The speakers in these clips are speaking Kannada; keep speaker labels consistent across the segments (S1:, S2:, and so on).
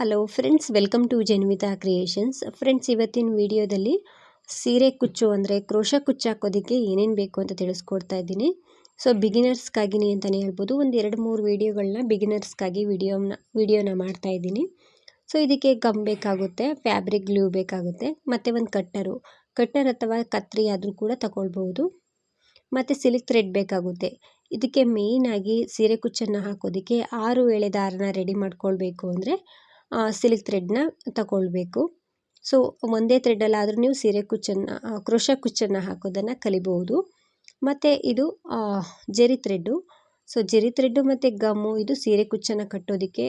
S1: Hello friends welcome to Janvita creations friends ಇವತ್ತಿನ ವಿಡಿಯೋದಲ್ಲಿ ಸೀರೆ ಕುಚ್ಚು ಅಂದರೆ ಕ್ರೋಶ ಕುಚ್ಚು ಹಾಕೋದಕ್ಕೆ ಏನೇನು ಬೇಕು ಅಂತ ತಿಳಿಸ್ಕೊಡ್ತಾ ಇದ್ದೀನಿ. ಸೊ ಬಿಗಿನರ್ಸ್ಗಾಗಿನೇ ಅಂತಲೇ ಹೇಳ್ಬೋದು. ಒಂದು ಎರಡು ಮೂರು ವೀಡಿಯೋಗಳನ್ನ ಬಿಗಿನರ್ಸ್ಗಾಗಿ ವಿಡಿಯೋನ ವಿಡಿಯೋನ ಮಾಡ್ತಾ ಇದ್ದೀನಿ. ಸೊ ಇದಕ್ಕೆ ಗಮ್ ಬೇಕಾಗುತ್ತೆ ಫ್ಯಾಬ್ರಿಕ್ ಗ್ಲೂ ಬೇಕಾಗುತ್ತೆ, ಮತ್ತು ಒಂದು ಕಟ್ಟರು. ಕಟ್ಟರ್ ಅಥವಾ ಕತ್ರಿ ಆದರೂ ಕೂಡ ತಗೊಳ್ಬೋದು ಮತ್ತು ಸಿಲ್ಕ್ ಥ್ರೆಡ್ ಬೇಕಾಗುತ್ತೆ. ಇದಕ್ಕೆ ಮೇಯ್ನಾಗಿ ಸೀರೆ ಕುಚ್ಚನ್ನು ಹಾಕೋದಕ್ಕೆ ಆರು ಎಳೆ ದಾರನ ರೆಡಿ ಮಾಡ್ಕೊಳ್ಬೇಕು ಅಂದರೆ ಸಿಲ್ಕ್ ಥ್ರೆಡ್ನ ತಗೊಳ್ಬೇಕು. ಸೊ ಒಂದೇ ಥ್ರೆಡ್ಡಲ್ಲಾದರೂ ನೀವು ಸೀರೆ ಕುಚ್ಚನ್ನು ಕ್ರೋಶ ಕುಚ್ಚನ್ನು ಹಾಕೋದನ್ನು ಕಲಿಬಹುದು. ಮತ್ತು ಇದು zari thread so zari thread ಮತ್ತು ಗಮ್ಮು ಇದು ಸೀರೆ ಕುಚ್ಚನ್ನು ಕಟ್ಟೋದಕ್ಕೆ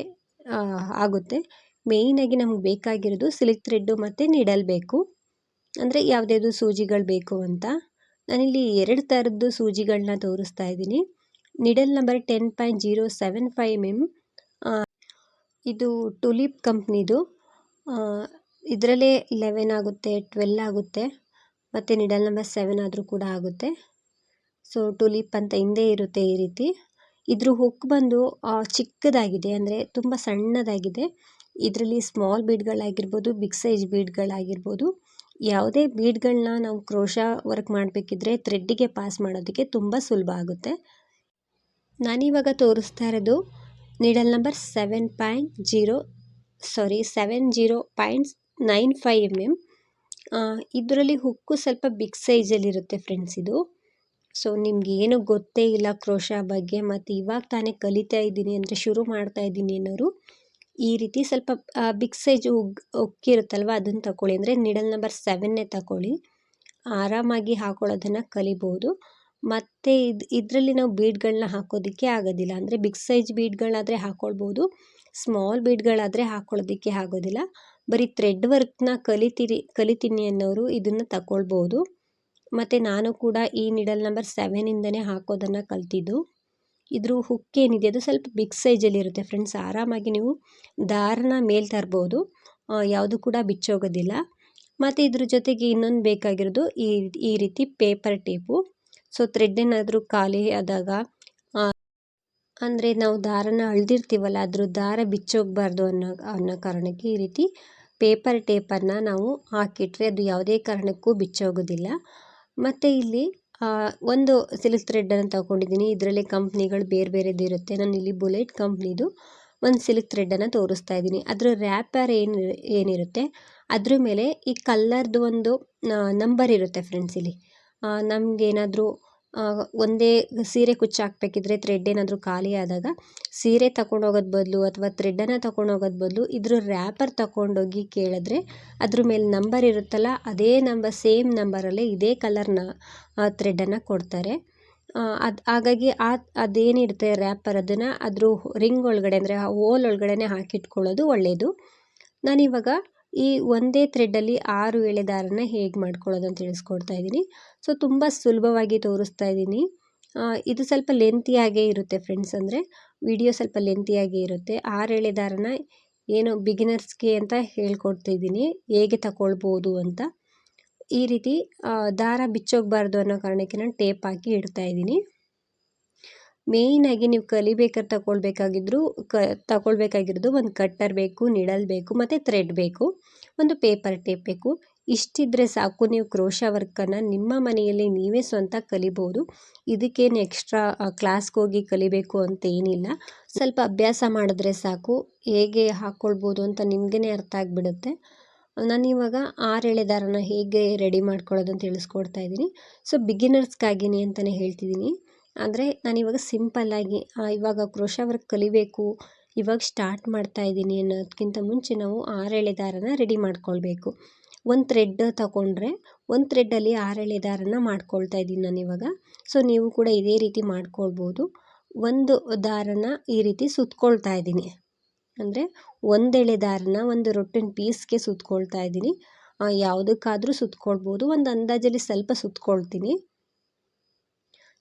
S1: ಆಗುತ್ತೆ. ಮೇಯ್ನಾಗಿ ನಮ್ಗೆ ಬೇಕಾಗಿರೋದು ಸಿಲ್ಕ್ ಥ್ರೆಡ್ಡು ಮತ್ತು ನಿಡಲ್ ಬೇಕು. ಅಂದರೆ ಯಾವುದ್ಯಾವುದು ಸೂಜಿಗಳು ಬೇಕು ಅಂತ. ನಾನಿಲ್ಲಿ ಎರಡು ಥರದ್ದು ಸೂಜಿಗಳನ್ನ ತೋರಿಸ್ತಾ ಇದ್ದೀನಿ. Needle number ten point zero seven five M ಇದು ಟುಲಿಪ್ ಕಂಪ್ನಿದು. ಇದರಲ್ಲೇ ಲೆವೆನ್ ಆಗುತ್ತೆ ಟ್ವೆಲ್ ಆಗುತ್ತೆ, ಮತ್ತು ನಿಡಲ್ ನಂಬರ್ ಸೆವೆನ್ ಆದರೂ ಕೂಡ ಆಗುತ್ತೆ. ಸೊ ಟುಲಿಪ್ ಅಂತ ಹಿಂದೆ ಇರುತ್ತೆ ಈ ರೀತಿ. ಇದ್ರ ಹುಕ್ ಬಂದು ಚಿಕ್ಕದಾಗಿದೆ, ಅಂದರೆ ತುಂಬ ಸಣ್ಣದಾಗಿದೆ. ಇದರಲ್ಲಿ ಸ್ಮಾಲ್ ಬೀಡ್ಗಳಾಗಿರ್ಬೋದು ಬಿಗ್ ಸೈಜ್ ಬೀಡ್ಗಳಾಗಿರ್ಬೋದು ಯಾವುದೇ ಬೀಡ್ಗಳನ್ನ ನಾವು ಕ್ರೋಶ ವರ್ಕ್ ಮಾಡಬೇಕಿದ್ರೆ ಥ್ರೆಡ್ಡಿಗೆ ಪಾಸ್ ಮಾಡೋದಕ್ಕೆ ತುಂಬ ಸುಲಭ ಆಗುತ್ತೆ. ನಾನಿವಾಗ ತೋರಿಸ್ತಾ ಇರೋದು needle number seven point zero, sorry, seven zero points nine five M M. ಇದರಲ್ಲಿ ಹುಕ್ಕು ಸ್ವಲ್ಪ ಬಿಗ್ ಸೈಜಲ್ಲಿರುತ್ತೆ ಫ್ರೆಂಡ್ಸ್ ಇದು. ಸೊ, ನಿಮ್ಗೆ ಏನು ಗೊತ್ತೇ ಇಲ್ಲ ಕ್ರೋಶ ಬಗ್ಗೆ, ಮತ್ತು ಇವಾಗ ತಾನೇ ಕಲಿತಾ ಇದ್ದೀನಿ ಅಂದರೆ ಶುರು ಮಾಡ್ತಾ ಇದ್ದೀನಿ ಅನ್ನೋರು, ಈ ರೀತಿ ಸ್ವಲ್ಪ ಬಿಗ್ ಸೈಜ್ ಉಗ್, ಉಕ್ಕಿರುತ್ತಲ್ವ ಅದನ್ನು ತಗೊಳ್ಳಿ ಅಂದರೆ ನಿಡಲ್ ನಂಬರ್ ಸೆವೆನ್ನೇ ತಗೊಳ್ಳಿ ಆರಾಮಾಗಿ ಹಾಕೊಳ್ಳೋದನ್ನು ಕಲಿಬೋದು. ಮತ್ತು ಇದು, ಇದರಲ್ಲಿ ನಾವು ಬೀಡ್ಗಳನ್ನ ಹಾಕೋದಕ್ಕೆ ಆಗೋದಿಲ್ಲ. ಅಂದರೆ ಬಿಗ್ ಸೈಜ್ ಬೀಡ್ಗಳಾದರೆ ಹಾಕ್ಕೊಳ್ಬೋದು ಸ್ಮಾಲ್ ಬೀಡ್ಗಳಾದರೆ ಹಾಕ್ಕೊಳ್ಳೋದಕ್ಕೆ ಆಗೋದಿಲ್ಲ. ಬರೀ ಥ್ರೆಡ್ ವರ್ಕ್ನ ಕಲಿತೀರಿ, ಕಲಿತೀನಿ ಅನ್ನೋರು ಇದನ್ನು ತಗೊಳ್ಬೋದು ಮತ್ತು ನಾನು ಕೂಡ ಈ ನಿಡಲ್ ನಂಬರ್ ಸೆವೆನಿಂದನೇ ಹಾಕೋದನ್ನು ಕಲ್ತಿದ್ದು. ಇದ್ರ ಹುಕ್ ಏನಿದೆ, ಅದು ಸ್ವಲ್ಪ ಬಿಗ್ ಸೈಜಲ್ಲಿರುತ್ತೆ ಫ್ರೆಂಡ್ಸ್. ಆರಾಮಾಗಿ ನೀವು ದಾರನ ಮೇಲೆ ತರ್ಬೋದು. ಯಾವುದು ಕೂಡ ಬಿಚ್ಚೋಗೋದಿಲ್ಲ. ಮತ್ತು ಇದ್ರ ಜೊತೆಗೆ ಇನ್ನೊಂದು ಬೇಕಾಗಿರೋದು ಈ ಈ ರೀತಿ ಪೇಪರ್ ಟೇಪು. ಸೊ ಥ್ರೆಡ್ ಏನಾದರೂ ಖಾಲಿ ಆದಾಗ ಅಂದರೆ ನಾವು ದಾರನ ಅಳ್ದಿರ್ತೀವಲ್ಲ ಅದ್ರ ದಾರ ಬಿಚ್ಚೋಗಬಾರ್ದು ಅನ್ನೋ ಅನ್ನೋ ಕಾರಣಕ್ಕೆ ಈ ರೀತಿ ಪೇಪರ್ ಟೇಪನ್ನು ನಾವು ಹಾಕಿಟ್ರೆ ಅದು ಯಾವುದೇ ಕಾರಣಕ್ಕೂ ಬಿಚ್ಚೋಗೋದಿಲ್ಲ. ಮತ್ತು ಇಲ್ಲಿ ಒಂದು ಸಿಲ್ಕ್ ಥ್ರೆಡ್ಡನ್ನು ತಗೊಂಡಿದ್ದೀನಿ. ಇದರಲ್ಲಿ ಕಂಪ್ನಿಗಳು ಬೇರೆ ಬೇರೆದು ಇರುತ್ತೆ. ನಾನು ಇಲ್ಲಿ ಬುಲೆಟ್ ಕಂಪ್ನಿದು ಒಂದು ಸಿಲ್ಕ್ ಥ್ರೆಡ್ಡನ್ನು ತೋರಿಸ್ತಾ ಇದ್ದೀನಿ. ಅದರ ರ್ಯಾಪರ್ ಏನು, ಏನಿರುತ್ತೆ? ಅದ್ರ ಮೇಲೆ ಈ ಕಲ್ಲರ್ದು ಒಂದು ನಂಬರ್ ಇರುತ್ತೆ ಫ್ರೆಂಡ್ಸ್ ಇಲ್ಲಿ. ನಮಗೇನಾದರೂ ಒಂದೇ ಸೀರೆ ಕುಚ್ಚು ಹಾಕ್ಬೇಕಿದ್ರೆ ಥ್ರೆಡ್ ಏನಾದರೂ ಖಾಲಿ ಆದಾಗ, ಸೀರೆ ತಗೊಂಡೋಗೋದು ಬದಲು ಅಥವಾ ಥ್ರೆಡ್ಡನ್ನು ತಗೊಂಡೋಗೋದು ಬದಲು ಇದ್ರ ರ್ಯಾಪರ್ ತಗೊಂಡೋಗಿ ಕೇಳಿದ್ರೆ ಅದ್ರ ಮೇಲೆ ನಂಬರ್ ಇರುತ್ತಲ್ಲ, ಅದೇ ನಂಬರ್ ಸೇಮ್ ನಂಬರಲ್ಲೇ ಇದೇ ಕಲರ್ನ ಥ್ರೆಡ್ಡನ್ನು ಕೊಡ್ತಾರೆ. ಅದು, ಹಾಗಾಗಿ ಆ, ಅದೇನಿರುತ್ತೆ ರ್ಯಾಪರ್ ಅದನ್ನು, ಅದ್ರ ರಿಂಗ್ ಒಳಗಡೆ ಅಂದರೆ ಹೋಲ್ ಒಳಗಡೆನೆ ಹಾಕಿಟ್ಕೊಳ್ಳೋದು ಒಳ್ಳೆಯದು ನಾನಿವಾಗ ಈ ಒಂದೇ ಥ್ರೆಡ್ಡಲ್ಲಿ ಆರು ಎಳೆ ದಾರನ ಹೇಗೆ ಮಾಡ್ಕೊಳ್ಳೋದು ಅಂತ ತಿಳಿಸ್ಕೊಡ್ತಾ ಇದ್ದೀನಿ ಸೊ ತುಂಬ ಸುಲಭವಾಗಿ ತೋರಿಸ್ತಾ ಇದ್ದೀನಿ ಇದು ಸ್ವಲ್ಪ ಲೆಂತಿಯಾಗೇ ಇರುತ್ತೆ ಫ್ರೆಂಡ್ಸ್ ಅಂದರೆ. ವಿಡಿಯೋ ಸ್ವಲ್ಪ ಲೆಂತಿಯಾಗೇ ಇರುತ್ತೆ. ಆರು ಎಳೆ ದಾರನ ಏನು ಬಿಗಿನರ್ಸ್ಗೆ ಅಂತ ಹೇಳ್ಕೊಡ್ತಿದ್ದೀನಿ ಹೇಗೆ ತಗೊಳ್ಬೋದು ಅಂತ. ಈ ರೀತಿ ದಾರ ಬಿಚ್ಚೋಗಬಾರ್ದು ಅನ್ನೋ ಕಾರಣಕ್ಕೆ ನಾನು ಟೇಪ್ ಹಾಕಿ ಇಡ್ತಾ ಇದ್ದೀನಿ ಮೇಯ್ನಾಗಿ ನೀವು ಕಲಿಬೇಕಾರೆ ತಗೊಳ್ಬೇಕಾಗಿದ್ರು, ಕ, ತಗೊಳ್ಬೇಕಾಗಿರೋದು ಒಂದು ಕಟ್ಟರ್ ಬೇಕು, ನಿಡಲ್ ಬೇಕು, ಮತ್ತು ಥ್ರೆಡ್ ಬೇಕು, ಒಂದು ಪೇಪರ್ ಟೇಪ್ ಬೇಕು. ಇಷ್ಟಿದ್ರೆ ಸಾಕು, ನೀವು ಕ್ರೋಶ ವರ್ಕನ್ನು ನಿಮ್ಮ ಮನೆಯಲ್ಲಿ ನೀವೇ ಸ್ವಂತ ಕಲಿಬೋದು. ಇದಕ್ಕೇನು ಎಕ್ಸ್ಟ್ರಾ ಕ್ಲಾಸ್ಗೆ ಹೋಗಿ ಕಲಿಬೇಕು ಅಂತ ಏನಿಲ್ಲ. ಸ್ವಲ್ಪ ಅಭ್ಯಾಸ ಮಾಡಿದ್ರೆ ಸಾಕು. ಹೇಗೆ ಹಾಕ್ಕೊಳ್ಬೋದು ಅಂತ ನಿಮಗೇ ಅರ್ಥ ಆಗಿಬಿಡುತ್ತೆ. ನಾನಿವಾಗ ಆರೆಳೆ ದಾರನ ಹೇಗೆ ರೆಡಿ ಮಾಡ್ಕೊಳ್ಳೋದು ಅಂತ ತಿಳಿಸ್ಕೊಡ್ತಾ ಇದ್ದೀನಿ. ಸೊ ಬಿಗಿನರ್ಸ್ಗಾಗಿನಿ ಅಂತಲೇ ಹೇಳ್ತಿದ್ದೀನಿ. ಅಂದರೆ ನಾನಿವಾಗ ಸಿಂಪಲ್ಲಾಗಿ ಇವಾಗ ಕ್ರೋಶ ವರ್ಕ್ ಕಲಿಬೇಕು, ಇವಾಗ ಸ್ಟಾರ್ಟ್ ಮಾಡ್ತಾ ಇದ್ದೀನಿ ಅನ್ನೋದಕ್ಕಿಂತ ಮುಂಚೆ ನಾವು ಆರೇಳೆ ದಾರನ ರೆಡಿ ಮಾಡ್ಕೊಳ್ಬೇಕು. ಒಂದು ಥ್ರೆಡ್ ತಗೊಂಡ್ರೆ, ಒಂದು ಥ್ರೆಡ್ಡಲ್ಲಿ ಆರೇಳೆ ದಾರನ ಮಾಡ್ಕೊಳ್ತಾ ಇದ್ದೀನಿ ನಾನಿವಾಗ ಸೊ ನೀವು ಕೂಡ ಇದೇ ರೀತಿ ಮಾಡ್ಕೊಳ್ಬೋದು. ಒಂದು ದಾರನ ಈ ರೀತಿ ಸುತ್ಕೊಳ್ತಾ ಇದ್ದೀನಿ. ಅಂದರೆ ಒಂದೆಳೆ ದಾರನ ಒಂದು ರೊಟ್ಟಿನ ಪೀಸ್ಗೆ ಸುತ್ಕೊಳ್ತಾ ಇದ್ದೀನಿ. ಯಾವುದಕ್ಕಾದರೂ ಸುತ್ಕೊಳ್ಬೋದು. ಒಂದು ಅಂದಾಜಲ್ಲಿ ಸ್ವಲ್ಪ ಸುತ್ಕೊಳ್ತೀನಿ.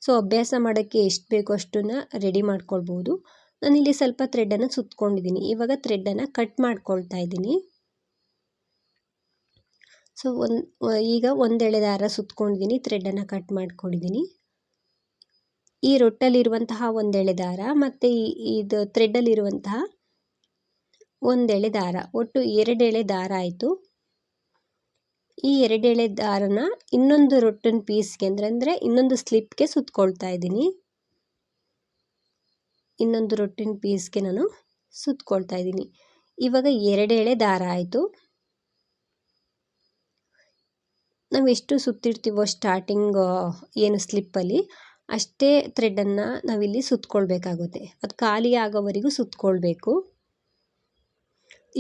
S1: ಸೊ ಅಭ್ಯಾಸ ಮಾಡೋಕ್ಕೆ ಎಷ್ಟು ಬೇಕೋ ಅಷ್ಟನ್ನು ರೆಡಿ ಮಾಡ್ಕೊಳ್ಬೋದು. ನಾನಿಲ್ಲಿ ಸ್ವಲ್ಪ ಥ್ರೆಡ್ಡನ್ನು ಸುತ್ಕೊಂಡಿದ್ದೀನಿ. ಇವಾಗ ಥ್ರೆಡ್ಡನ್ನು ಕಟ್ ಮಾಡ್ಕೊಳ್ತಾ ಇದ್ದೀನಿ. ಸೊ ಒಂದು ಈಗ ಒಂದೆಳೆ ದಾರ ಸುತ್ಕೊಂಡಿದ್ದೀನಿ ಥ್ರೆಡ್ಡನ್ನು ಕಟ್ ಮಾಡ್ಕೊಂಡಿದ್ದೀನಿ. ಈ ರೊಟ್ಟಲ್ಲಿರುವಂತಹ ಒಂದೆಳೆ ದಾರ ಮತ್ತು ಇದು ಥ್ರೆಡ್ಡಲ್ಲಿರುವಂತಹ ಒಂದೆಳೆ ದಾರ ಒಟ್ಟು ಎರಡೆಳೆ ದಾರ ಆಯಿತು. ಈ ಎರಡೆಳೆ ದಾರನ ಇನ್ನೊಂದು ರೊಟ್ಟಿನ ಪೀಸ್ಗೆ ಅಂದರೆ ಅಂದರೆ ಇನ್ನೊಂದು ಸ್ಲಿಪ್ಗೆ ಸುತ್ಕೊಳ್ತಾ ಇದ್ದೀನಿ. ಇನ್ನೊಂದು ರೊಟ್ಟಿನ ಪೀಸ್ಗೆ ನಾನು ಸುತ್ಕೊಳ್ತಾ ಇದ್ದೀನಿ. ಇವಾಗ ಎರಡೆಳೆ ದಾರ ಆಯಿತು. ನಾವು ಎಷ್ಟು ಸುತ್ತಿರ್ತೀವೋ ಸ್ಟಾರ್ಟಿಂಗ್ ಏನು ಸ್ಲಿಪ್ಪಲ್ಲಿ, ಅಷ್ಟೇ ಥ್ರೆಡನ್ನು ನಾವಿಲ್ಲಿ ಸುತ್ಕೊಳ್ಬೇಕಾಗುತ್ತೆ. ಅದು ಖಾಲಿ ಆಗೋವರೆಗೂ ಸುತ್ಕೊಳ್ಬೇಕು.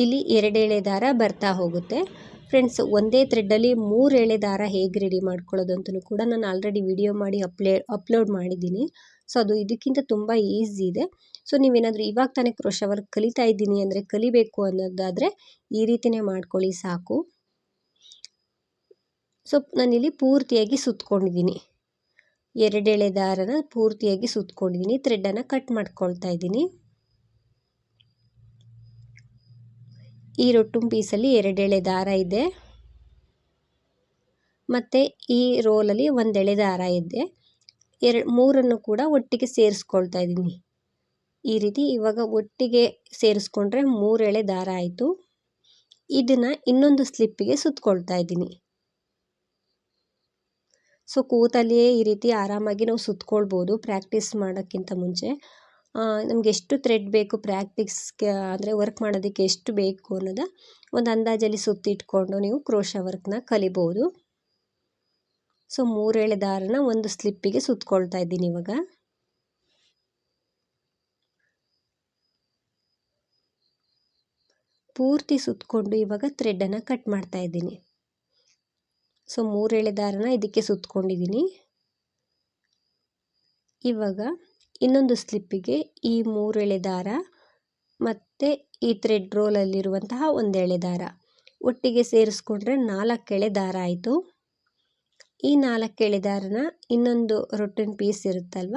S1: ಇಲ್ಲಿ ಎರಡೆಳೆ ದಾರ ಬರ್ತಾ ಹೋಗುತ್ತೆ. ಫ್ರೆಂಡ್ಸ್, ಒಂದೇ ಥ್ರೆಡ್ಡಲ್ಲಿ ಮೂರು ಎಳೆ ದಾರ ಹೇಗೆ ರೆಡಿ ಮಾಡ್ಕೊಳ್ಳೋದು ಅಂತಲೂ ಕೂಡ ನಾನು ಆಲ್ರೆಡಿ ವಿಡಿಯೋ ಮಾಡಿ ಅಪ್ಲೇ ಅಪ್ಲೋಡ್ ಮಾಡಿದ್ದೀನಿ. ಸೊ ಅದು ಇದಕ್ಕಿಂತ ತುಂಬ ಈಸಿ ಇದೆ. ಸೊ ನೀವೇನಾದರೂ ಇವಾಗ ತಾನೇ ಕ್ರೋಶ ವರ್ಕ್ ಕಲಿತಾ ಇದ್ದೀನಿ ಅಂದರೆ ಕಲಿಬೇಕು ಅನ್ನೋದಾದರೆ ಈ ರೀತಿಯೇ ಮಾಡ್ಕೊಳ್ಳಿ ಸಾಕು. ಸೊ ನಾನಿಲ್ಲಿ ಪೂರ್ತಿಯಾಗಿ ಸುತ್ಕೊಂಡಿದ್ದೀನಿ. ಎರಡೆಳೆ ದಾರನ ಪೂರ್ತಿಯಾಗಿ ಸುತ್ಕೊಂಡಿದ್ದೀನಿ ಥ್ರೆಡ್ಡನ್ನು ಕಟ್ ಮಾಡ್ಕೊಳ್ತಾ ಇದ್ದೀನಿ. ಈ ರೊಟ್ಟು ಪೀಸಲ್ಲಿ ಎರಡೆಳೆ ದಾರ ಇದೆ. ಮತ್ತು ಈ ರೋಲಲ್ಲಿ ಒಂದೆಳೆ ದಾರ ಇದೆ. ಎರಡು, ಮೂರನ್ನು ಕೂಡ ಒಟ್ಟಿಗೆ ಸೇರಿಸ್ಕೊಳ್ತಾ ಇದ್ದೀನಿ. ಈ ರೀತಿ ಇವಾಗ ಒಟ್ಟಿಗೆ ಸೇರಿಸ್ಕೊಂಡ್ರೆ ಮೂರೆಳೆ ದಾರ ಆಯಿತು. ಇದನ್ನು ಇನ್ನೊಂದು ಸ್ಲಿಪ್ಪಿಗೆ ಸುತ್ಕೊಳ್ತಾ ಇದ್ದೀನಿ. ಸೊ, ಕೂತಲ್ಲಿಯೇ ಈ ರೀತಿ ಆರಾಮಾಗಿ ನಾವು ಸುತ್ಕೊಳ್ಬೋದು, ಪ್ರಾಕ್ಟೀಸ್ ಮಾಡೋಕ್ಕಿಂತ ಮುಂಚೆ. ನಮ್ಗೆ ಎಷ್ಟು ಥ್ರೆಡ್ ಬೇಕು ಪ್ರಾಕ್ಟೀಸ್ಗೆ ಅಂದರೆ ವರ್ಕ್ ಮಾಡೋದಕ್ಕೆ ಎಷ್ಟು ಬೇಕು ಅನ್ನೋದು ಒಂದು ಅಂದಾಜಲ್ಲಿ ಸುತ್ತಿಟ್ಕೊಂಡು ನೀವು ಕ್ರೋಶ ವರ್ಕ್ನ ಕಲಿಬೋದು. ಸೊ ಮೂರೇಳೆ ದಾರನ ಒಂದು ಸ್ಲಿಪ್ಪಿಗೆ ಸುತ್ಕೊಳ್ತಾ ಇದ್ದೀನಿ ಇವಾಗ. ಪೂರ್ತಿ ಸುತ್ತಕೊಂಡು ಇವಾಗ ಥ್ರೆಡನ್ನು ಕಟ್ ಮಾಡ್ತಾ ಇದ್ದೀನಿ. ಸೊ ಮೂರೇಳೆ ದಾರನ ಇದಕ್ಕೆ ಸುತ್ಕೊಂಡಿದ್ದೀನಿ. ಇವಾಗ ಇನ್ನೊಂದು ಸ್ಲಿಪ್ಪಿಗೆ ಈ ಮೂರೆಳೆ ದಾರ ಮತ್ತು ಈ ಥ್ರೆಡ್ ರೋಲಲ್ಲಿರುವಂತಹ ಒಂದೆಳೆ ದಾರ. ಒಟ್ಟಿಗೆ ಸೇರಿಸ್ಕೊಂಡ್ರೆ ನಾಲ್ಕೆಳೆ ದಾರ ಆಯಿತು. ಈ ನಾಲ್ಕೆಳೆ ದಾರನ ಇನ್ನೊಂದು ರೊಟ್ಟಿನ ಪೀಸ್ ಇರುತ್ತಲ್ವ,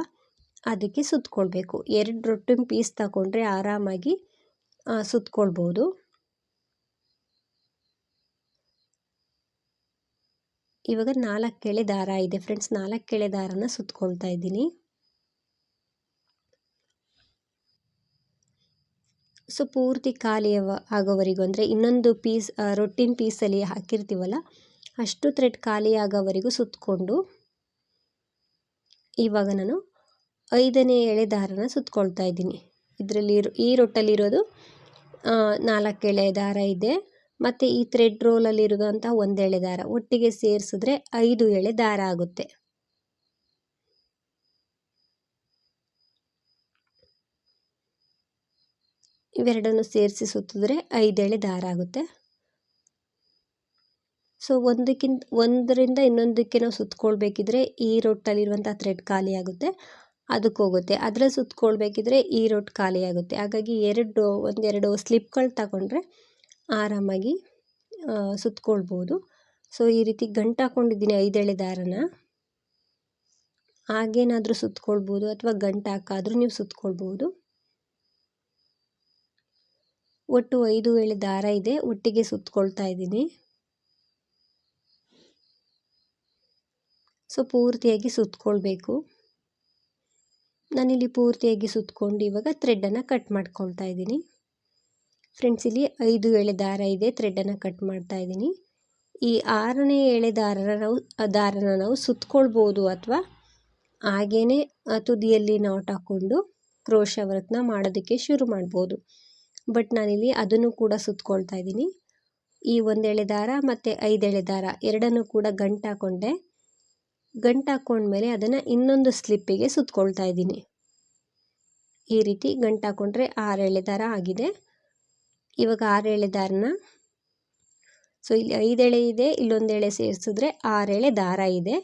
S1: ಅದಕ್ಕೆ ಸುತ್ತಕೊಳ್ಬೇಕು ಎರಡು ರೊಟ್ಟಿನ ಪೀಸ್ ತಗೊಂಡ್ರೆ ಆರಾಮಾಗಿ ಸುತ್ತಕೊಳ್ಬೋದು ಇವಾಗ ನಾಲ್ಕೆಳೆ ದಾರ ಇದೆ ಫ್ರೆಂಡ್ಸ್ ನಾಲ್ಕೆಳೆ ದಾರನ ಸುತ್ತಕೊಳ್ತಾ ಇದ್ದೀನಿ. ಸೊ ಪೂರ್ತಿ ಖಾಲಿ ಆಗೋವರೆಗೂ. ಅಂದರೆ ಇನ್ನೊಂದು ಪೀಸ್ ರೊಟ್ಟಿನ ಪೀಸಲ್ಲಿ ಹಾಕಿರ್ತೀವಲ್ಲ, ಅಷ್ಟು ಥ್ರೆಡ್ ಖಾಲಿ ಆಗೋವರೆಗೂ ಸುತ್ತಕೊಂಡು ಇವಾಗ ನಾನು ಐದನೇ ಎಳೆ ದಾರನ ಸುತ್ತಕೊಳ್ತಾ ಇದ್ದೀನಿ. ಇದರಲ್ಲಿ ಈ ರೊಟ್ಟಲ್ಲಿರೋದು ನಾಲ್ಕು ಎಳೆ ದಾರ ಇದೆ. ಮತ್ತು ಈ ಥ್ರೆಡ್ ರೋಲಲ್ಲಿರುವಂಥ ಒಂದು ಎಳೆ ದಾರ ಒಟ್ಟಿಗೆ ಸೇರಿಸಿದ್ರೆ ಐದು ಎಳೆ ದಾರ ಆಗುತ್ತೆ. ಇವೆರಡನ್ನು ಸೇರಿಸಿ ಸುತ್ತಿದ್ರೆ ಎಳೆ ದಾರ ಆಗುತ್ತೆ. ಸೊ ಒಂದಕ್ಕಿಂತ, ಒಂದರಿಂದ ಇನ್ನೊಂದಕ್ಕೆ ನಾವು ಸುತ್ಕೊಳ್ಬೇಕಿದ್ರೆ ಈ ರೊಟ್ಟಲ್ಲಿರುವಂಥ ಥ್ರೆಡ್ ಖಾಲಿ ಆಗುತ್ತೆ. ಅದಕ್ಕೆ ಹೋಗುತ್ತೆ. ಅದರ ಸುತ್ಕೊಳ್ಬೇಕಿದ್ರೆ ಈ ರೊಟ್ಟು ಖಾಲಿ ಆಗುತ್ತೆ. ಹಾಗಾಗಿ ಎರಡು, ಒಂದೆರಡು ಸ್ಲಿಪ್ಗಳು ತಗೊಂಡ್ರೆ ಆರಾಮಾಗಿ ಸುತ್ಕೊಳ್ಬೋದು. ಸೊ ಈ ರೀತಿ ಗಂಟು ಹಾಕ್ಕೊಂಡಿದ್ದೀನಿ ಐದೇಳೆ ದಾರನ. ಹಾಗೇನಾದರೂ ಸುತ್ಕೊಳ್ಬೋದು ಅಥವಾ ಗಂಟು ಹಾಕಾದರೂ ನೀವು ಸುತ್ಕೊಳ್ಬೋದು. ಒಟ್ಟು ಐದು ಎಳೆ ದಾರ ಇದೆ. ಒಟ್ಟಿಗೆ ಸುತ್ತಕೊಳ್ತಾ ಇದ್ದೀನಿ. ಸೊ, ಪೂರ್ತಿಯಾಗಿ ಸುತ್ತಕೊಳ್ಬೇಕು ನಾನಿಲ್ಲಿ ಪೂರ್ತಿಯಾಗಿ ಸುತ್ತಕೊಂಡು ಇವಾಗ ಥ್ರೆಡ್ಡನ್ನು ಕಟ್ ಮಾಡ್ಕೊಳ್ತಾ ಇದ್ದೀನಿ. ಫ್ರೆಂಡ್ಸ್ ಇಲ್ಲಿ ಐದು ಎಳೆ ದಾರ ಇದೆ. ಥ್ರೆಡ್ಡನ್ನು ಕಟ್ ಮಾಡ್ತಾ ಇದ್ದೀನಿ. ಈ ಆರನೇ ಎಳೆ ದಾರನ ನಾವು ದಾರನ ನಾವು ಸುತ್ತಕೊಳ್ಬೋದು ಅಥವಾ ಹಾಗೇ ತುದಿಯಲ್ಲಿ ನಾಟ್ ಹಾಕ್ಕೊಂಡು ಕ್ರೋಶ ವರ್ಕ್ನ ಮಾಡೋದಕ್ಕೆ ಶುರು ಮಾಡ್ಬೋದು. ಬಟ್ ನಾನಿಲ್ಲಿ ಅದನ್ನು ಕೂಡ ಸುತ್ಕೊಳ್ತಾ ಇದ್ದೀನಿ. ಈ ಒಂದೆಳೆ ದಾರ ಮತ್ತು ಐದೆಳೆ ದಾರ ಎರಡನ್ನೂ ಕೂಡ ಗಂಟು ಹಾಕ್ಕೊಂಡೆ ಗಂಟು ಹಾಕ್ಕೊಂಡ್ಮೇಲೆ ಅದನ್ನು ಇನ್ನೊಂದು ಸ್ಲಿಪ್ಪಿಗೆ ಸುತ್ಕೊಳ್ತಾ ಇದ್ದೀನಿ. ಈ ರೀತಿ ಗಂಟು ಹಾಕ್ಕೊಂಡ್ರೆ ಆರು ಎಳೆ ದಾರ ಆಗಿದೆ. ಇವಾಗ ಆರು ಎಳೆ ದಾರನ ಸೊ ಇಲ್ಲಿ ಐದೆಳೆ ಇದೆ ಇಲ್ಲೊಂದು ಎಳೆ ಸೇರಿಸಿದ್ರೆ ಆರು ಎಳೆ ದಾರ ಇದೆ.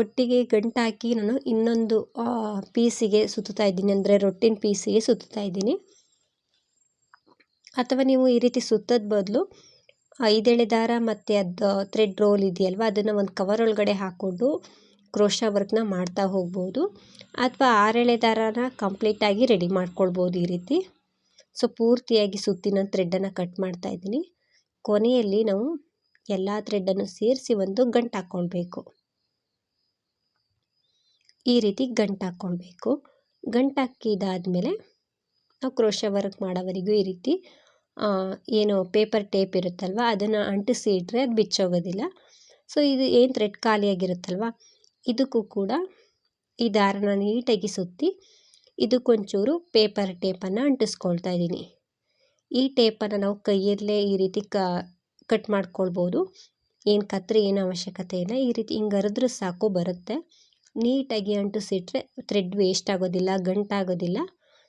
S1: ಒಟ್ಟಿಗೆ ಗಂಟಾಕಿ ನಾನು ಇನ್ನೊಂದು ಪೀಸಿಗೆ ಸುತ್ತುತ್ತಾ ಇದ್ದೀನಿ. ಅಂದರೆ ರೊಟ್ಟಿನ ಪೀಸಿಗೆ ಸುತ್ತುತ್ತಾ ಇದ್ದೀನಿ. ಅಥವಾ ನೀವು ಈ ರೀತಿ ಸುತ್ತದ ಬದಲು ಐದೆಳೆ ದಾರ ಮತ್ತು ಅದು ಥ್ರೆಡ್ ರೋಲ್ ಇದೆಯಲ್ವ, ಅದನ್ನು ಒಂದು ಕವರ್ ಒಳಗಡೆ ಹಾಕ್ಕೊಂಡು ಕ್ರೋಶ ವರ್ಕ್ನ ಮಾಡ್ತಾ ಹೋಗ್ಬೋದು. ಅಥವಾ ಆರೆಳೆ ದಾರನ ಕಂಪ್ಲೀಟಾಗಿ ರೆಡಿ ಮಾಡ್ಕೊಳ್ಬೋದು ಈ ರೀತಿ. ಸೊ ಪೂರ್ತಿಯಾಗಿ ಸುತ್ತಿನ ಥ್ರೆಡ್ಡನ್ನು ಕಟ್ ಮಾಡ್ತಾ ಇದ್ದೀನಿ. ಕೊನೆಯಲ್ಲಿ ನಾವು ಎಲ್ಲ ಥ್ರೆಡ್ಡನ್ನು ಸೇರಿಸಿ ಒಂದು ಗಂಟು ಹಾಕ್ಕೊಳ್ಬೇಕು ಈ ರೀತಿ ಗಂಟು ಹಾಕ್ಕೊಳ್ಬೇಕು. ಗಂಟು ಹಾಕಿದಾದಮೇಲೆ ನಾವು ಕ್ರೋಶ ವರ್ಕ್ ಮಾಡೋವರೆಗೂ ಈ ರೀತಿ ಏನು ಪೇಪರ್ ಟೇಪ್ ಇರುತ್ತಲ್ವ, ಅದನ್ನು ಅಂಟಿಸಿ ಇಟ್ಟರೆ ಅದು ಬಿಚ್ಚೋಗೋದಿಲ್ಲ. ಸೊ, ಇದು ಏನು ಥ್ರೆಡ್ ಖಾಲಿಯಾಗಿರುತ್ತಲ್ವ, ಇದಕ್ಕೂ ಕೂಡ ಈ ದಾರನ ನೀಟಾಗಿ ಸುತ್ತಿ ಇದಕ್ಕೊಂಚೂರು ಪೇಪರ್ ಟೇಪನ್ನು ಅಂಟಿಸ್ಕೊಳ್ತಾ ಇದ್ದೀನಿ ಈ ಟೇಪನ್ನು ನಾವು ಕೈಯಲ್ಲೇ ಈ ರೀತಿ ಕ, ಕಟ್ ಮಾಡ್ಕೊಳ್ಬೋದು. ಏನು ಕತ್ತರಿ ಏನು ಅವಶ್ಯಕತೆ ಇಲ್ಲ. ಈ ರೀತಿ ಹಿಂಗೆ ಹರಿದ್ರೆ ಸಾಕು ಬರುತ್ತೆ. ನೀಟಾಗಿ ಅಂಟಿಸಿಟ್ರೆ ಥ್ರೆಡ್ ವೇಸ್ಟ್ ಆಗೋದಿಲ್ಲ ಗಂಟಾಗೋದಿಲ್ಲ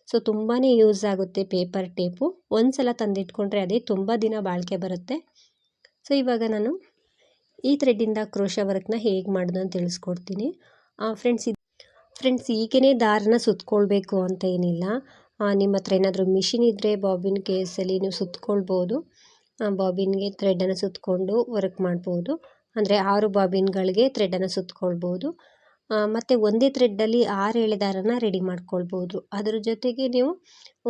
S1: ಸೊ ತುಂಬಾ ಯೂಸ್ ಆಗುತ್ತೆ ಪೇಪರ್ ಟೇಪು ಒಂದು ಸಲ ತಂದಿಟ್ಕೊಂಡ್ರೆ ಅದೇ ತುಂಬ ದಿನ ಬಾಳಿಕೆ ಬರುತ್ತೆ. ಸೊ ಇವಾಗ ನಾನು ಈ ಥ್ರೆಡ್ಡಿಂದ ಕ್ರೋಶ ವರ್ಕ್ನ ಹೇಗೆ ಮಾಡೋದು ಅಂತ ತಿಳಿಸ್ಕೊಡ್ತೀನಿ. ಫ್ರೆಂಡ್ಸ್ ಫ್ರೆಂಡ್ಸ್ ಈಗೇ ದಾರನ ಸುತ್ಕೊಳ್ಬೇಕು ಅಂತ ಏನಿಲ್ಲ. ನಿಮ್ಮ ಹತ್ರ ಏನಾದರೂ ಮಿಷಿನ್ ಇದ್ದರೆ ಬಾಬಿನ್ ಕೇಸಲ್ಲಿ ನೀವು ಸುತ್ಕೊಳ್ಬೋದು. ಬಾಬಿನ್ಗೆ ಥ್ರೆಡ್ಡನ್ನು ಸುತ್ತಕೊಂಡು ವರ್ಕ್ ಮಾಡ್ಬೋದು. ಅಂದರೆ ಆರು ಬಾಬಿನ್ಗಳಿಗೆ ಥ್ರೆಡನ್ನು ಸುತ್ಕೊಳ್ಬೋದು. ಮತ್ತು ಒಂದೇ ಥ್ರೆಡ್ಡಲ್ಲಿ ಆರು ಎಳೆ ದಾರನ ರೆಡಿ ಮಾಡ್ಕೊಳ್ಬೋದು. ಅದ್ರ ಜೊತೆಗೆ ನೀವು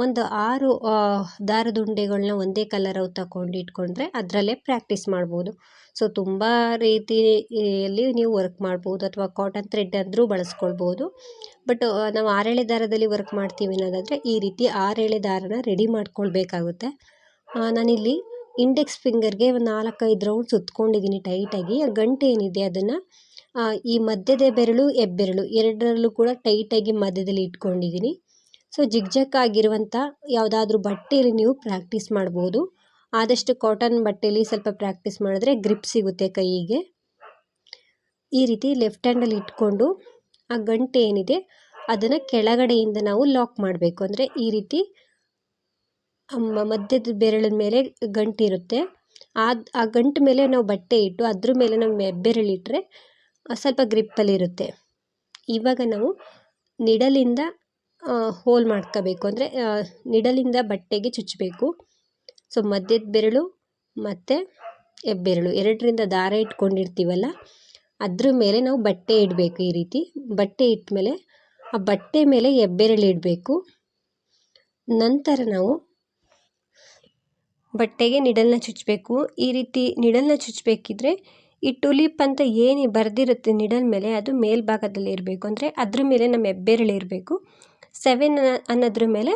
S1: ಒಂದು ಆರು ದಾರದುಂಡೆಗಳನ್ನ ಒಂದೇ ಕಲರ್ ತಗೊಂಡು ಇಟ್ಕೊಂಡ್ರೆ ಅದರಲ್ಲೇ ಪ್ರಾಕ್ಟೀಸ್ ಮಾಡ್ಬೋದು. ಸೊ ತುಂಬ ರೀತಿಯಲ್ಲಿ ನೀವು ವರ್ಕ್ ಮಾಡ್ಬೋದು ಅಥವಾ ಕಾಟನ್ ಥ್ರೆಡ್ ಅಂದರೂ ಬಳಸ್ಕೊಳ್ಬೋದು. ಬಟ್ ನಾವು ಆರೇಳೆ ದಾರದಲ್ಲಿ ವರ್ಕ್ ಮಾಡ್ತೀವಿ ಅನ್ನೋದಾದರೆ ಈ ರೀತಿ ಆರೇಳೆ ದಾರನ ರೆಡಿ ಮಾಡ್ಕೊಳ್ಬೇಕಾಗುತ್ತೆ. ನಾನಿಲ್ಲಿ ಇಂಡೆಕ್ಸ್ ಫಿಂಗರ್ಗೆ ಒಂದು ನಾಲ್ಕೈದು ರೌಂಡ್ ಸುತ್ಕೊಂಡಿದ್ದೀನಿ ಟೈಟಾಗಿ ಆ ಗಂಟೆ ಏನಿದೆ ಅದನ್ನು ಈ ಮಧ್ಯದ ಬೆರಳು ಹೆಬ್ಬೆರಳು ಎರಡರಲ್ಲೂ ಕೂಡ ಟೈಟಾಗಿ ಮಧ್ಯದಲ್ಲಿ ಇಟ್ಕೊಂಡಿದ್ದೀನಿ ಸೊ ಜಿಗ್ಜಕ್ ಆಗಿರುವಂಥ ಯಾವುದಾದ್ರೂ ಬಟ್ಟೆಯಲ್ಲಿ ನೀವು ಪ್ರಾಕ್ಟೀಸ್ ಮಾಡ್ಬೋದು. ಆದಷ್ಟು ಕಾಟನ್ ಬಟ್ಟೆಯಲ್ಲಿ ಸ್ವಲ್ಪ ಪ್ರಾಕ್ಟೀಸ್ ಮಾಡಿದ್ರೆ ಗ್ರಿಪ್ ಸಿಗುತ್ತೆ ಕೈಗೆ. ಈ ರೀತಿ ಲೆಫ್ಟ್ ಹ್ಯಾಂಡಲ್ಲಿ ಇಟ್ಕೊಂಡು ಆ ಗಂಟೆ ಏನಿದೆ ಅದನ್ನು ಕೆಳಗಡೆಯಿಂದ ನಾವು ಲಾಕ್ ಮಾಡಬೇಕು. ಅಂದರೆ ಈ ರೀತಿ ಮಧ್ಯದ ಬೆರಳಿನ ಮೇಲೆ ಗಂಟಿರುತ್ತೆ ಆ ಆ ಗಂಟು ಮೇಲೆ ನಾವು ಬಟ್ಟೆ ಇಟ್ಟು ಅದ್ರ ಮೇಲೆ ನಾವು ಬೆರಳಿಟ್ಟರೆ ಸ್ವಲ್ಪ ಗ್ರಿಪ್ಪಲ್ಲಿರುತ್ತೆ ಇವಾಗ ನಾವು ನಿಡಲಿಂದ ಹೋಲ್ ಮಾಡ್ಕೋಬೇಕು. ಅಂದರೆ ನಿಡಲಿಂದ ಬಟ್ಟೆಗೆ ಚುಚ್ಚಬೇಕು ಸೊ, ಮಧ್ಯದ ಬೆರಳು ಮತ್ತು ಹೆಬ್ಬೆರಳು. ಎರಡರಿಂದ ದಾರ ಇಟ್ಕೊಂಡಿರ್ತೀವಲ್ಲ, ಅದ್ರ ಮೇಲೆ ನಾವು ಬಟ್ಟೆ ಇಡಬೇಕು ಈ ರೀತಿ. ಬಟ್ಟೆ ಇಟ್ಟ ಮೇಲೆ, ಆ ಬಟ್ಟೆ ಮೇಲೆ ಹೆಬ್ಬೆರಳು ಇಡಬೇಕು. ನಂತರ ನಾವು ಬಟ್ಟೆಗೆ ನಿಡಲ್ನ ಚುಚ್ಚಬೇಕು ಈ ರೀತಿ ನಿಡಲ್ನ ಚುಚ್ಚಬೇಕಿದ್ರೆ ಈ ಟುಲಿಪ್ ಅಂತ ಏನು ಬರೆದಿರುತ್ತೆ ನಿಡಲ್ ಮೇಲೆ ಅದು ಮೇಲ್ಭಾಗದಲ್ಲಿ ಇರಬೇಕು. ಅಂದರೆ ಅದ್ರ ಮೇಲೆ ನಮ್ಮ ಹೆಬ್ಬೆರಳು ಇರಬೇಕು. ಸೆವೆನ್ ಅನ್ನೋದ್ರ ಮೇಲೆ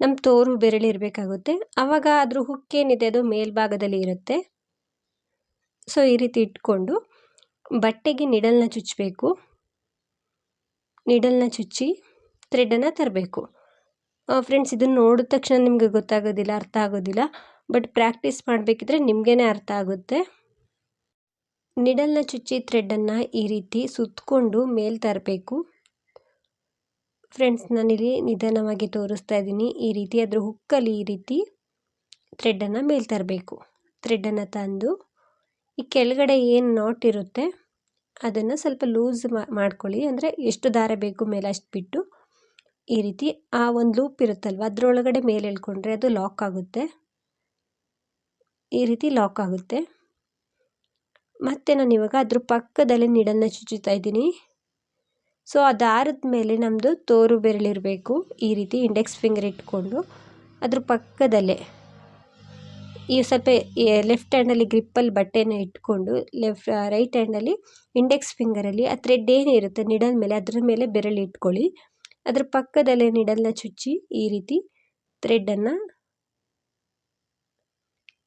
S1: ನಮ್ಮ ತೋರು ಬೆರಳು ಇರಬೇಕಾಗುತ್ತೆ. ಆವಾಗ ಅದ್ರ ಹುಕ್ಕೇನಿದೆ ಅದು ಮೇಲ್ಭಾಗದಲ್ಲಿ ಇರುತ್ತೆ. ಸೊ, ಈ ರೀತಿ ಇಟ್ಕೊಂಡು ಬಟ್ಟೆಗೆ ನಿಡಲ್ನ ಚುಚ್ಚಬೇಕು ನಿಡಲ್ನ ಚುಚ್ಚಿ ಥ್ರೆಡನ್ನು ತರಬೇಕು. ಫ್ರೆಂಡ್ಸ್ ಇದನ್ನು ನೋಡಿದ ತಕ್ಷಣ ನಿಮಗೆ ಗೊತ್ತಾಗೋದಿಲ್ಲ, ಅರ್ಥ ಆಗೋದಿಲ್ಲ. ಬಟ್ ಪ್ರಾಕ್ಟೀಸ್ ಮಾಡಬೇಕಿದ್ರೆ ನಿಮಗೇ ಅರ್ಥ ಆಗುತ್ತೆ. ನಿಡಲ್ನ ಚುಚ್ಚಿ ಥ್ರೆಡ್ಡನ್ನು ಈ ರೀತಿ ಸುತ್ತಕೊಂಡು ಮೇಲೆ ತರಬೇಕು. ಫ್ರೆಂಡ್ಸ್ ನಾನಿಲ್ಲಿ ನಿಧಾನವಾಗಿ ತೋರಿಸ್ತಾ ಇದ್ದೀನಿ. ಈ ರೀತಿ ಅದರ ಹುಕ್ಕಲ್ಲಿ ಈ ರೀತಿ ಥ್ರೆಡ್ಡನ್ನು ಮೇಲೆ ತರಬೇಕು. ಥ್ರೆಡ್ಡನ್ನು ತಂದು ಈ ಕೆಳಗಡೆ ಏನು ನಾಟ್ ಇರುತ್ತೆ, ಅದನ್ನು ಸ್ವಲ್ಪ ಲೂಸ್ ಮಾಡ್ಕೊಳ್ಳಿ. ಅಂದರೆ ಎಷ್ಟು ದಾರ ಬೇಕು ಮೇಲೆ ಅಷ್ಟು ಬಿಟ್ಟು ಈ ರೀತಿ ಆ ಒಂದು ಲೂಪ್ ಇರುತ್ತಲ್ವ, ಅದರೊಳಗಡೆ ಮೇಲೆ ಎಳ್ಕೊಂಡ್ರೆ ಅದು ಲಾಕ್ ಆಗುತ್ತೆ. ಈ ರೀತಿ ಲಾಕ್ ಆಗುತ್ತೆ. ಮತ್ತು ನಾನು ಇವಾಗ ಅದ್ರ ಪಕ್ಕದಲ್ಲಿ ನಿಡನ್ನು ಚುಚ್ಚುತ್ತಾ ಇದ್ದೀನಿ. ಸೊ ಆ ದಾರದ ಮೇಲೆ ನಮ್ಮದು ತೋರು ಬೆರಳಿರಬೇಕು ಈ ರೀತಿ ಇಂಡೆಕ್ಸ್ ಫಿಂಗರ್ ಇಟ್ಕೊಂಡು ಅದ್ರ ಪಕ್ಕದಲ್ಲೇ. ಈ ಸ್ವಲ್ಪ ಲೆಫ್ಟ್ ಹ್ಯಾಂಡಲ್ಲಿ ಗ್ರಿಪ್ಪಲ್ಲಿ ಬಟ್ಟೆನ ಇಟ್ಕೊಂಡು ಲೆಫ್ಟ್ ರೈಟ್ ಹ್ಯಾಂಡಲ್ಲಿ ಇಂಡೆಕ್ಸ್ ಫಿಂಗರಲ್ಲಿ ಆ ಥ್ರೆಡ್ ಏನಿರುತ್ತೆ ನಿಡಲ್ ಮೇಲೆ ಅದ್ರ ಮೇಲೆ ಬೆರಳು ಇಟ್ಕೊಳ್ಳಿ. ಅದ್ರ ಪಕ್ಕದಲ್ಲೇ ನಿಡಲ್ನ ಚುಚ್ಚಿ ಈ ರೀತಿ ಥ್ರೆಡ್ಡನ್ನು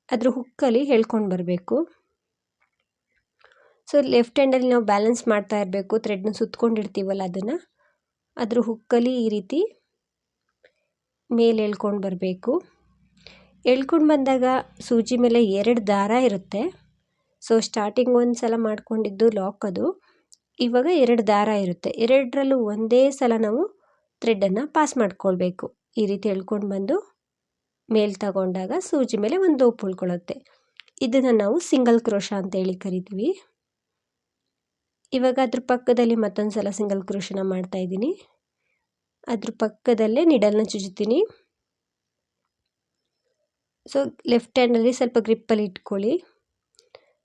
S1: ಅದ್ರ ಹುಕ್ಕಲ್ಲಿ ಹೇಳ್ಕೊಂಡು ಬರಬೇಕು. ಸೊ ಲೆಫ್ಟ್ ಹ್ಯಾಂಡಲ್ಲಿ ನಾವು ಬ್ಯಾಲೆನ್ಸ್ ಮಾಡ್ತಾ ಇರಬೇಕು ಥ್ರೆಡ್ನ ಸುತ್ಕೊಂಡಿರ್ತೀವಲ್ಲ ಅದನ್ನು. ಅದ್ರ ಹುಕ್ಕಲ್ಲಿ ಈ ರೀತಿ ಮೇಲೆ ಎಳ್ಕೊಂಡು ಬರಬೇಕು. ಎಳ್ಕೊಂಡು ಬಂದಾಗ ಸೂಜಿ ಮೇಲೆ ಎರಡು ದಾರ ಇರುತ್ತೆ. ಸೊ ಸ್ಟಾರ್ಟಿಂಗ್ ಒಂದು ಸಲ ಮಾಡ್ಕೊಂಡಿದ್ದು ಲಾಕ್ ಅದು. ಇವಾಗ ಎರಡು ದಾರ ಇರುತ್ತೆ. ಎರಡರಲ್ಲೂ ಒಂದೇ ಸಲ ನಾವು ಥ್ರೆಡ್ಡನ್ನು ಪಾಸ್ ಮಾಡ್ಕೊಳ್ಬೇಕು. ಈ ರೀತಿ ಎಳ್ಕೊಂಡು ಬಂದು ಮೇಲೆ ತಗೊಂಡಾಗ ಸೂಜಿ ಮೇಲೆ ಒಂದು ದೋಪು ಉಳ್ಕೊಳ್ಳುತ್ತೆ ಇದನ್ನು ನಾವು ಸಿಂಗಲ್ ಕ್ರೋಶ ಅಂತೇಳಿ ಕರಿತೀವಿ. ಇವಾಗ ಅದ್ರ ಪಕ್ಕದಲ್ಲಿ ಮತ್ತೊಂದು ಸಲ ಸಿಂಗಲ್ ಕ್ರೋಶನ ಮಾಡ್ತಾ ಇದ್ದೀನಿ. ಅದ್ರ ಪಕ್ಕದಲ್ಲೇ ನಿಡಲ್ನ ಚುಚ್ತೀನಿ ಸೊ ಲೆಫ್ಟ್ ಹ್ಯಾಂಡಲ್ಲಿ ಸ್ವಲ್ಪ ಗ್ರಿಪ್ಪಲ್ಲಿ ಇಟ್ಕೊಳ್ಳಿ.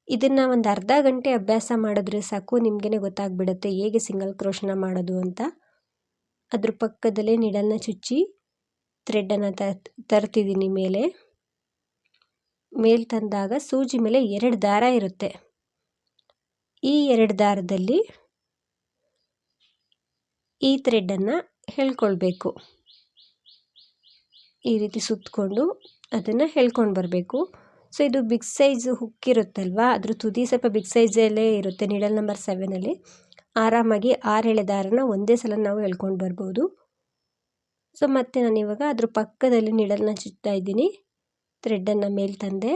S1: ಇದನ್ನು ಒಂದು ಅರ್ಧ ಗಂಟೆ ಅಭ್ಯಾಸ ಮಾಡಿದ್ರೆ ಸಾಕು ನಿಮಗೇ ಗೊತ್ತಾಗ್ಬಿಡುತ್ತೆ ಹೇಗೆ ಸಿಂಗಲ್ ಕ್ರೋಶನ ಮಾಡೋದು ಅಂತ. ಅದ್ರ ಪಕ್ಕದಲ್ಲೇ ನಿಡಲ್ನ ಚುಚ್ಚಿ ಥ್ರೆಡ್ಡನ್ನು ತರ್ತಿದ್ದೀನಿ ಮೇಲೆ. ಮೇಲೆ ತಂದಾಗ ಸೂಜಿ ಮೇಲೆ ಎರಡು ದಾರ ಇರುತ್ತೆ. ಈ ಎರಡು ದಾರದಲ್ಲಿ ಈ ಥ್ರೆಡ್ಡನ್ನು ಹೇಳ್ಕೊಳ್ಬೇಕು. ಈ ರೀತಿ ಸುತ್ತಕೊಂಡು ಅದನ್ನು ಹೇಳ್ಕೊಂಡು ಬರಬೇಕು. ಸೊ, ಇದು ಬಿಗ್ ಸೈಜ್ ಹುಕ್ ಇರುತ್ತಲ್ವಾ ಅದ್ರ ತುದಿ ಸ್ವಲ್ಪ ಬಿಗ್ ಸೈಜಲ್ಲೇ ಇರುತ್ತೆ, ನೀಡಲ್ ನಂಬರ್ ಸೆವೆನಲ್ಲಿ ಆರಾಮಾಗಿ ಆರು ಎಳೆ ದಾರನ ಒಂದೇ ಸಲ ನಾವು ಎಳ್ಕೊಂಡು ಬರ್ಬೋದು. ಸೊ ಮತ್ತೆ ನಾನು ಇವಾಗ ಅದ್ರ ಪಕ್ಕದಲ್ಲಿ ನೀಡಲ್ನ ಚುಚ್ತಾ ಇದ್ದೀನಿ. ಥ್ರೆಡ್ಡನ್ನು ಮೇಲೆ ತಂದೆ.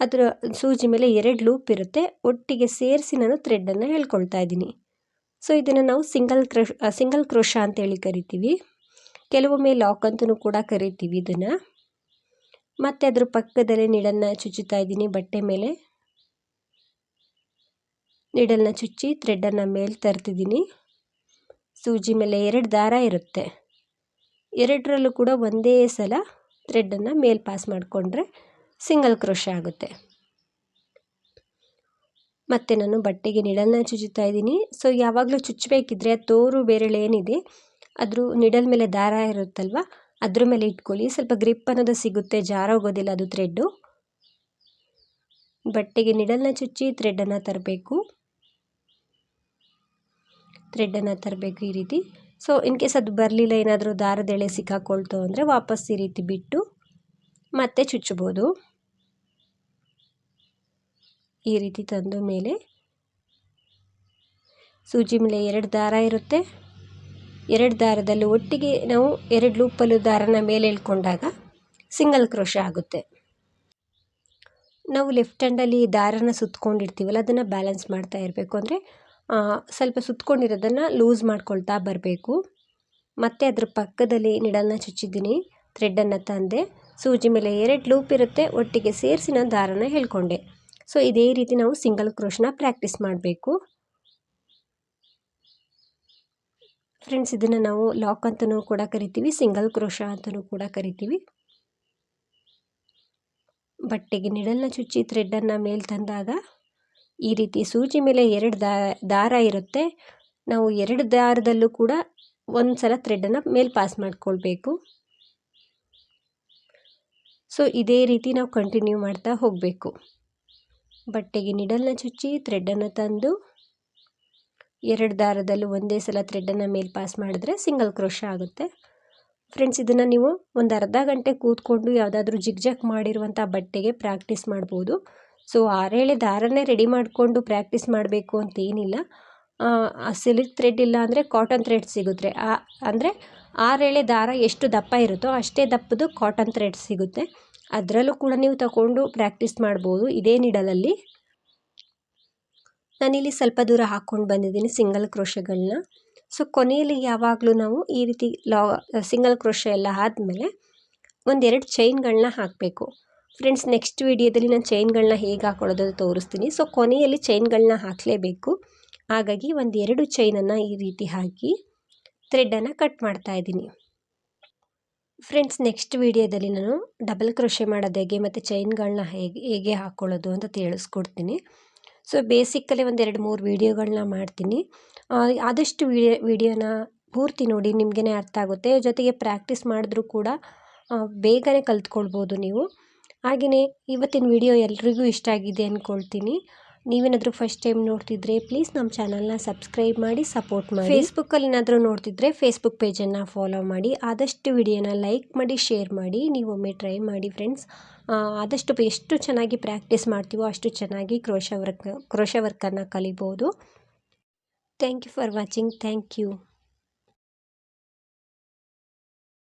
S1: ಅದರ ಸೂಜಿ ಮೇಲೆ ಎರಡು ಲೂಪ್ ಇರುತ್ತೆ. ಒಟ್ಟಿಗೆ ಸೇರಿಸಿ ನಾನು ಥ್ರೆಡ್ಡನ್ನು ಹೇಳ್ಕೊಳ್ತಾ ಇದ್ದೀನಿ. ಸೊ ಇದನ್ನು ನಾವು ಸಿಂಗಲ್ ಕ್ರೋಶ್ ಸಿಂಗಲ್ ಕ್ರೋಶ ಅಂತೇಳಿ ಕರಿತೀವಿ. ಕೆಲವೊಮ್ಮೆ ಲಾಕ್ ಅಂತಲೂ ಕೂಡ ಕರಿತೀವಿ ಇದನ್ನು. ಮತ್ತು ಅದ್ರ ಪಕ್ಕದಲ್ಲಿ ನೀಡನ್ನು ಚುಚ್ಚುತ್ತಾ ಇದ್ದೀನಿ ಬಟ್ಟೆ ಮೇಲೆ. ನೀಡಲ್ನ ಚುಚ್ಚಿ ಥ್ರೆಡ್ಡನ್ನು ಮೇಲೆ ತರ್ತಿದ್ದೀನಿ ಸೂಜಿ ಮೇಲೆ ಎರಡು ದಾರ ಇರುತ್ತೆ. ಎರಡರಲ್ಲೂ ಕೂಡ ಒಂದೇ ಸಲ ಥ್ರೆಡ್ಡನ್ನು ಮೇಲೆ ಪಾಸ್ ಮಾಡಿಕೊಂಡ್ರೆ ಸಿಂಗಲ್ ಕ್ರೋಶ ಆಗುತ್ತೆ. ಮತ್ತು ನಾನು ಬಟ್ಟೆಗೆ ನಿಡಲ್ನ ಚುಚ್ಚುತ್ತಾ ಇದ್ದೀನಿ. ಸೊ, ಯಾವಾಗಲೂ ಚುಚ್ಚಬೇಕಿದ್ರೆ ತೋರು ಬೇರೆಳೆ ಏನಿದೆ ಅದ್ರ ನಿಡಲ್ ಮೇಲೆ ದಾರ ಇರುತ್ತಲ್ವ, ಅದ್ರ ಮೇಲೆ ಇಟ್ಕೊಳ್ಳಿ. ಸ್ವಲ್ಪ ಗ್ರಿಪ್ ಅನ್ನೋದು ಸಿಗುತ್ತೆ ಜಾರೋಗೋದಿಲ್ಲ ಅದು ಥ್ರೆಡ್ಡು. ಬಟ್ಟೆಗೆ ನಿಡಲ್ನ ಚುಚ್ಚಿ ಥ್ರೆಡ್ಡನ್ನು ತರಬೇಕು. ಥ್ರೆಡ್ಡನ್ನು ತರಬೇಕು ಈ ರೀತಿ. ಸೊ ಇನ್ ಕೇಸ್ ಅದು ಬರಲಿಲ್ಲ, ಏನಾದರೂ ದಾರದೆಳೆ ಸಿಕ್ಕಾಕೊಳ್ತು ಅಂದರೆ ವಾಪಸ್ ಈ ರೀತಿ ಬಿಟ್ಟು ಮತ್ತೆ ಚುಚ್ಚಬೋದು. ಈ ರೀತಿ ತಂದ ಮೇಲೆ ಸೂಜಿ ಮೇಲೆ ಎರಡು ದಾರ ಇರುತ್ತೆ. ಎರಡು ದಾರದಲ್ಲಿ ಒಟ್ಟಿಗೆ ನಾವು ಎರಡು ಲೂಪಲ್ಲು ದಾರನ ಮೇಲೆ ಎಳ್ಕೊಂಡಾಗ ಸಿಂಗಲ್ ಕ್ರೋಶ ಆಗುತ್ತೆ. ನಾವು ಲೆಫ್ಟ್ ಹ್ಯಾಂಡಲ್ಲಿ ದಾರನ ಸುತ್ಕೊಂಡಿರ್ತೀವಲ್ಲ, ಅದನ್ನು ಬ್ಯಾಲೆನ್ಸ್ ಮಾಡ್ತಾ ಇರಬೇಕು. ಅಂದರೆ ಸ್ವಲ್ಪ ಸುತ್ಕೊಂಡಿರೋದನ್ನು ಲೂಸ್ ಮಾಡ್ಕೊಳ್ತಾ ಬರಬೇಕು. ಮತ್ತು ಅದ್ರ ಪಕ್ಕದಲ್ಲಿ ನಿಡಲ್ನ ಚುಚ್ಚಿದ್ದೀನಿ. ಥ್ರೆಡ್ಡನ್ನು ತಂದೆ. ಸೂಜಿ ಮೇಲೆ ಎರಡು ಲೂಪ್ ಇರುತ್ತೆ. ಒಟ್ಟಿಗೆ ಸೇರಿಸಿ ನಾನು ದಾರನ ಹೇಳ್ಕೊಂಡೆ. ಸೊ ಇದೇ ರೀತಿ ನಾವು ಸಿಂಗಲ್ ಕ್ರೋಶ್ನ ಪ್ರಾಕ್ಟೀಸ್ ಮಾಡಬೇಕು. ಫ್ರೆಂಡ್ಸ್ ಇದನ್ನು ನಾವು ಲಾಕ್ ಅಂತಲೂ ಕೂಡ ಕರಿತೀವಿ. ಸಿಂಗಲ್ ಕ್ರೋಶ ಅಂತಲೂ ಕೂಡ ಕರಿತೀವಿ. ಬಟ್ಟೆಗೆ ನಿಡಲನ್ನ ಚುಚ್ಚಿ ಥ್ರೆಡ್ಡನ್ನು ಮೇಲೆ ತಂದಾಗ ಈ ರೀತಿ ಸೂಜಿ ಮೇಲೆ ಎರಡು ದಾರ ಇರುತ್ತೆ. ನಾವು ಎರಡು ದಾರದಲ್ಲೂ ಕೂಡ ಒಂದು ಸಲ ಥ್ರೆಡ್ಡನ್ನು ಮೇಲೆ ಪಾಸ್ ಮಾಡಿಕೊಳ್ಬೇಕು. ಸೊ ಇದೇ ರೀತಿ ನಾವು ಕಂಟಿನ್ಯೂ ಮಾಡ್ತಾ ಹೋಗಬೇಕು. ಬಟ್ಟೆಗೆ ನಿಡಲ್ನ ಚುಚ್ಚಿ ಥ್ರೆಡ್ಡನ್ನು ತಂದು ಎರಡು ದಾರದಲ್ಲೂ ಒಂದೇ ಸಲ ಥ್ರೆಡ್ಡನ್ನು ಮೇಲೆ ಪಾಸ್ ಮಾಡಿದ್ರೆ ಸಿಂಗಲ್ ಕ್ರೋಶ ಆಗುತ್ತೆ. ಫ್ರೆಂಡ್ಸ್ ಇದನ್ನು ನೀವು ಒಂದು ಅರ್ಧ ಗಂಟೆ ಕೂತ್ಕೊಂಡು ಯಾವುದಾದ್ರೂ ಜಿಗ್ಜಾಕ್ ಮಾಡಿರುವಂಥ ಬಟ್ಟೆಗೆ ಪ್ರಾಕ್ಟೀಸ್ ಮಾಡ್ಬೋದು. ಸೊ ಆರೇಳೆ ದಾರನೇ ರೆಡಿ ಮಾಡಿಕೊಂಡು ಪ್ರಾಕ್ಟೀಸ್ ಮಾಡಬೇಕು ಅಂತ ಏನಿಲ್ಲ. ಸಿಲ್ಕ್ ಥ್ರೆಡ್ ಇಲ್ಲ ಅಂದರೆ ಕಾಟನ್ ಥ್ರೆಡ್ ಸಿಗುತ್ತೆ. ಆ, ಅಂದರೆ ಆರೇಳೆ ದಾರ ಎಷ್ಟು ದಪ್ಪ ಇರುತ್ತೋ ಅಷ್ಟೇ ದಪ್ಪದು ಕಾಟನ್ ಥ್ರೆಡ್ ಸಿಗುತ್ತೆ. ಅದರಲ್ಲೂ ಕೂಡ ನೀವು ತಗೊಂಡು ಪ್ರಾಕ್ಟೀಸ್ ಮಾಡ್ಬೋದು. ಇದೇ ನಿಡಲಲ್ಲಿ. ನಾನಿಲ್ಲಿ ಸ್ವಲ್ಪ ದೂರ ಹಾಕ್ಕೊಂಡು ಬಂದಿದ್ದೀನಿ ಸಿಂಗಲ್ ಕ್ರೋಶಗಳನ್ನ. ಸೊ ಕೊನೆಯಲ್ಲಿ ಯಾವಾಗಲೂ ನಾವು ಈ ರೀತಿ ಲಾ ಸಿಂಗಲ್ ಕ್ರೋಶ ಎಲ್ಲ ಆದಮೇಲೆ ಒಂದೆರಡು ಚೈನ್ಗಳನ್ನ ಹಾಕಬೇಕು. ಫ್ರೆಂಡ್ಸ್ ನೆಕ್ಸ್ಟ್ ವೀಡಿಯೋದಲ್ಲಿ ನಾನು ಚೈನ್ಗಳನ್ನ ಹೇಗೆ ಹಾಕೊಳ್ಳೋದು ತೋರಿಸ್ತೀನಿ. ಸೊ ಕೊನೆಯಲ್ಲಿ ಚೈನ್ಗಳನ್ನ ಹಾಕಲೇಬೇಕು. ಹಾಗಾಗಿ ಒಂದೆರಡು ಚೈನನ್ನು ಈ ರೀತಿ ಹಾಕಿ ಥ್ರೆಡ್ಡನ್ನು ಕಟ್ ಮಾಡ್ತಾ ಇದ್ದೀನಿ. ಫ್ರೆಂಡ್ಸ್ ನೆಕ್ಸ್ಟ್ ವೀಡಿಯೋದಲ್ಲಿ ನಾನು ಡಬಲ್ ಕ್ರೋಶೆ ಮಾಡೋದು ಹೇಗೆ, ಮತ್ತು ಚೈನ್ಗಳನ್ನ ಹೇಗೆ ಹೇಗೆ ಹಾಕ್ಕೊಳ್ಳೋದು ಅಂತ ತಿಳಿಸ್ಕೊಡ್ತೀನಿ. ಸೊ ಬೇಸಿಕ್ಕಲ್ಲಿ ಒಂದು ಎರಡು ಮೂರು ವೀಡಿಯೋಗಳನ್ನ ಮಾಡ್ತೀನಿ. ಆದಷ್ಟು ವಿಡಿಯೋ ವೀಡಿಯೋನ ಪೂರ್ತಿ ನೋಡಿ ನಿಮಗೇ ಅರ್ಥ ಆಗುತ್ತೆ. ಜೊತೆಗೆ ಪ್ರಾಕ್ಟೀಸ್ ಮಾಡಿದ್ರೂ ಕೂಡ ಬೇಗನೆ ಕಲ್ತ್ಕೊಳ್ಬೋದು ನೀವು. ಹಾಗೆಯೇ ಇವತ್ತಿನ ವಿಡಿಯೋ ಎಲ್ರಿಗೂ ಇಷ್ಟ ಆಗಿದೆ ಅಂದ್ಕೊಳ್ತೀನಿ ನೀವೇನಾದರೂ ಫಸ್ಟ್ ಟೈಮ್ ನೋಡ್ತಿದ್ರೆ ಪ್ಲೀಸ್ ನಮ್ಮ ಚಾನಲ್ನ ಸಬ್ಸ್ಕ್ರೈಬ್ ಮಾಡಿ ಸಪೋರ್ಟ್ ಮಾಡಿ. ಫೇಸ್ಬುಕ್ಕಲ್ಲಿ ಏನಾದರೂ ನೋಡ್ತಿದ್ರೆ ಫೇಸ್ಬುಕ್ ಪೇಜನ್ನು ಫಾಲೋ ಮಾಡಿ. ಆದಷ್ಟು ವಿಡಿಯೋನ ಲೈಕ್ ಮಾಡಿ ಶೇರ್ ಮಾಡಿ. ನೀವು ಒಮ್ಮೆ ಟ್ರೈ ಮಾಡಿ ಫ್ರೆಂಡ್ಸ್ ಆದಷ್ಟು ಎಷ್ಟು ಚೆನ್ನಾಗಿ ಪ್ರಾಕ್ಟೀಸ್ ಮಾಡ್ತೀವೋ ಅಷ್ಟು ಚೆನ್ನಾಗಿ ಕ್ರೋಶ ವರ್ಕ್ ಕ್ರೋಶ ವರ್ಕನ್ನು ಕಲಿಬೋದು. Thank you for watching thank you